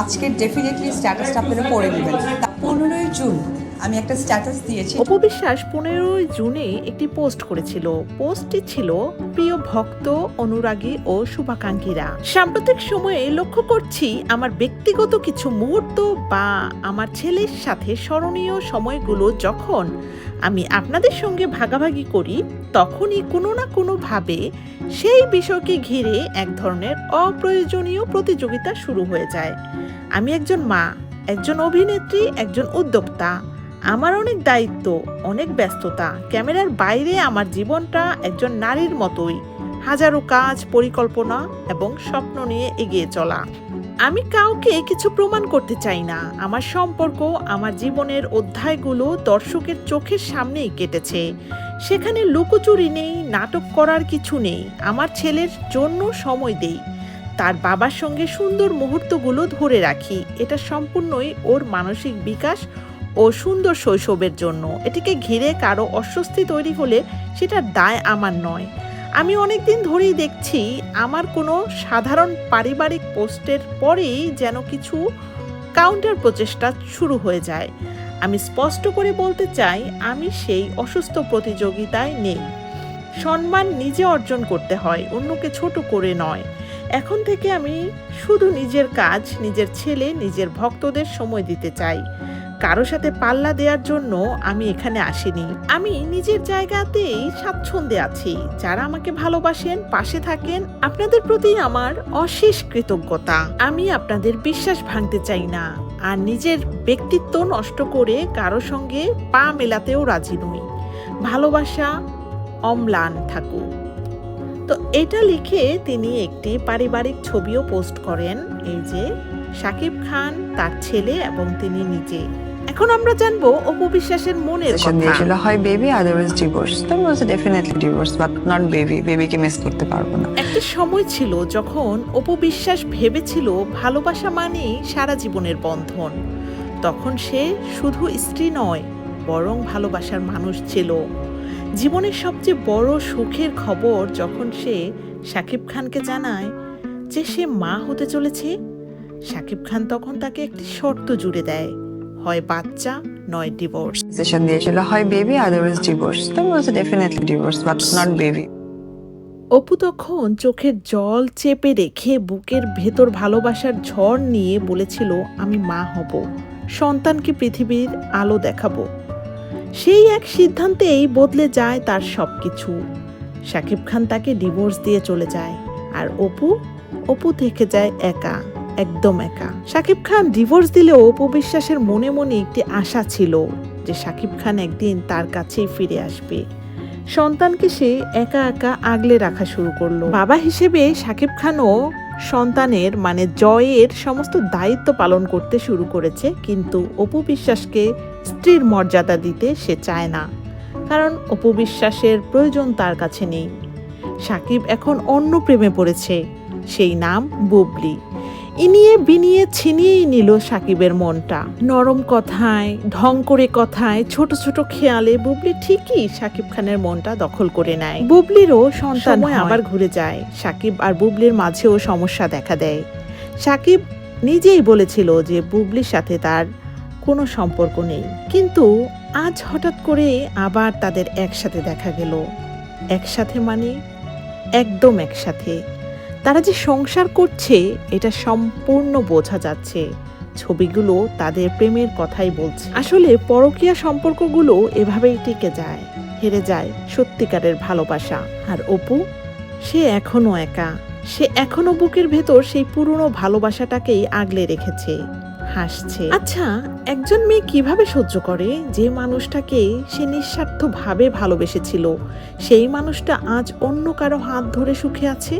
আজকে ডেফিনেটলি স্ট্যাটাসটা আপনারা পড়ে নেবেন। পনেরোই জুন আমি একটা স্ট্যাটাস দিয়েছি। অপু বিশ্বাস পনেরোই জুনে একটি পোস্ট করেছিল। পোস্টটি ছিল, প্রিয় ভক্ত, অনুরাগী ও শুভাকাঙ্ক্ষীরা, সাম্প্রতিক সময়ে লক্ষ্য করছি আমার ব্যক্তিগত কিছু মুহূর্ত বা আমার ছেলের সাথে স্মরণীয় সময়গুলো যখন আমি আপনাদের সঙ্গে ভাগাভাগি করি, তখনই কোনো না কোনোভাবে সেই বিষয়কে ঘিরে এক ধরনের অপ্রয়োজনীয় প্রতিযোগিতা শুরু হয়ে যায়। আমি একজন মা, একজন অভিনেত্রী, একজন উদ্যোক্তা আমার অনেক দায়িত্ব, অনেক ব্যস্ততা। ক্যামেরার বাইরে আমার জীবনটা একজন নারীর মতোই। হাজারো কাজ, পরিকল্পনা এবং স্বপ্ন নিয়ে এগিয়ে চলা। আমি কাউকে কিছু প্রমাণ করতে চাই না। আমার সম্পর্ক, আমার জীবনের অধ্যায়গুলো দর্শকের চোখের সামনেই কেটেছে। সেখানে লুকোচুরি নেই, নাটক করার কিছু নেই। আমার ছেলের জন্য সময় দেই। তার বাবার সঙ্গে সুন্দর মুহূর্তগুলো ধরে রাখি। এটা সম্পূর্ণই ওর মানসিক বিকাশ ও সুন্দর শৈশবের জন্য। এটিকে ঘিরে কারও অস্বস্তি তৈরি হলে সেটার দায় আমার নয়। আমি অনেক দিন ধরেই দেখছি আমার কোনো সাধারণ পারিবারিক পোস্টের পরেই যেন কিছু কাউন্টার প্রচেষ্টা শুরু হয়ে যায়। আমি স্পষ্ট করে বলতে চাই, আমি সেই অসুস্থ প্রতিযোগিতায় নেই। সম্মান নিজে অর্জন করতে হয়, অন্যকে ছোট করে নয়। এখন থেকে আমি শুধু নিজের কাজ, নিজের ছেলে, নিজের ভক্তদের সময় দিতে চাই। কারও সাথে পাল্লা দেওয়ার জন্য আমি এখানে আসিনি। আমি নিজের জায়গাতেই স্বাচ্ছন্দ্যে আছি। যারা আমাকে ভালোবাসেন, পাশে থাকেন, আপনাদের প্রতি আমার অশেষ কৃতজ্ঞতা। আমি আপনাদের বিশ্বাস ভাঙতে চাই না। আর নিজের ব্যক্তিত্ব নষ্ট করে কারও সঙ্গে পা মেলাতেও রাজি নই। ভালোবাসা অম্লান থাকুক। তো এটা লিখে তিনি একটি পারিবারিক ছবিও পোস্ট করেন। এই যে, শাকিব খান, তার ছেলে এবং তিনি নিজে। এখন আমরা জানব অপু বিশ্বাসের মনের কথা। দিয়েছিল হয় বেবি আদারওয়াইজ ডিভোর্স তো বলছে definitely divorce but not baby বেবিকে মিস করতে পারব না। একটা সময় ছিল যখন অপু বিশ্বাস ভেবেছিল ভালোবাসা মানেই সারা জীবনের বন্ধন। তখন সে শুধু স্ত্রী নয় বরং ভালোবাসার মানুষ ছিল। জীবনের সবচেয়ে বড় সুখের খবর যখন সে শাকিব খানকে জানায় যে সে মা হতে চলেছে শাকিব খান তখন তাকে একটি শর্ত জুড়ে দেয়। হয় বাচ্চা নয় ডিভোর্স ডিসিশন দিয়েছিল হয় বেবি আদারওয়াইজ ডিভোর্স তো বলছে definitely divorce but not baby Apu তখন চোখের জল চেপে রেখে বুকের ভেতর ভালোবাসার ঝড় নিয়ে বলেছিল আমি মা হব সন্তানকে পৃথিবীর আলো দেখাবো। সেই এক সিদ্ধান্তেই বদলে যায় তার সব কিছু শাকিব খান তাকে ডিভোর্স দিয়ে চলে যায় আর অপু অপু থেকে যায় একা। একদম একা। শাকিব খান ডিভোর্স দিলেও অপু বিশ্বাসের মনে মনে একটি আশা ছিল যে শাকিব খান একদিন তার কাছেই ফিরে আসবে। সন্তানকে সে একা একা আগলে রাখা শুরু করল। বাবা হিসেবে শাকিব খানও সন্তানের মানে জয়ের সমস্ত দায়িত্ব পালন করতে শুরু করেছে, কিন্তু অপু বিশ্বাসকে স্ত্রীর মর্যাদা দিতে সে চায় না। কারণ অপু বিশ্বাসের প্রয়োজন তার কাছে নেই। সাকিব এখন অন্য প্রেমে পড়েছে। সেই নাম বুবলি। ইনিয়ে বিনিয়ে ছিনিয়েই নিল সাকিবের মনটা। নরম কথায় ঢং করে কথায় ছোট ছোট খেয়ালে বুবলি ঠিকই সাকিব খানের মনটা দখল করে নেয়। বুবলিরও সন্তান সময় আবার ঘুরে যায়। সাকিব আর বুবলির মাঝেও সমস্যা দেখা দেয়। সাকিব নিজেই বলেছিল যে বুবলির সাথে তার কোনো সম্পর্ক নেই। কিন্তু আজ হঠাৎ করে আবার তাদের একসাথে দেখা গেল। একসাথে মানে? একদম একসাথে। তারা যে সংসার করছে, এটা সম্পূর্ণ বোঝা যাচ্ছে। ছবিগুলো তাদের প্রেমের কথাই বলছে। আসলে পরকীয়া সম্পর্কগুলো এভাবেই টিকে যায়, হেরে যায় সত্যিকারের ভালোবাসা। আর অপু, সে এখনও একা। সে এখনও বুকের ভেতর সেই পুরনো ভালোবাসাটাকেই আগলে রেখেছে, হাসছে। আচ্ছা একজন মেয়ে কীভাবে সহ্য করে? যে মানুষটাকে সে নিঃস্বার্থভাবে ভালোবেসেছিল, সেই মানুষটা আজ অন্য কারও হাত ধরে সুখে আছে?